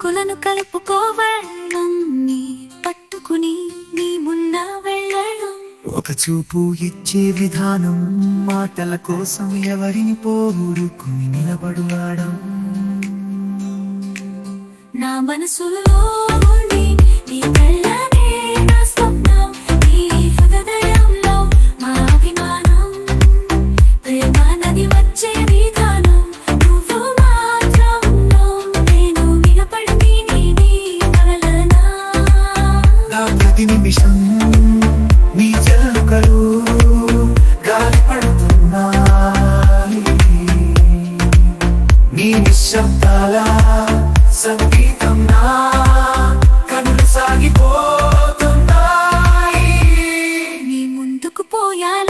పలుకులను కలుపుకోవడం నీ పట్టుకుని నీ మున్న వెళ్ళడం. ఒక చూపు ఇచ్చే విధానం మాటల కోసం ఎవరిని పోగొడుకుని నిలబడువాడం నా మనసులో ప్రతి నిమిషం నీ జల్లుకలు గాలిపడుతున్నాయి నీ నిశ్శబ్దాల సంగీతం నా కనులు సాగిపోతున్నాయి. నీ ముందుకు పోయాల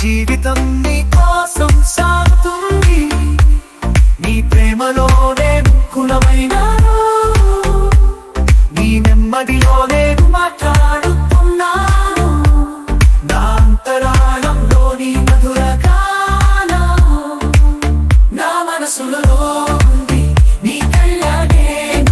జీవితం నీ కోసం సాగుతుంది. ప్రేమలోనే కులమైన నీ నెమ్మదిలోనే మాట్లాడుతున్నాను. నా అంతరాళంలో నీ మధుర కాలం నా మనసులలో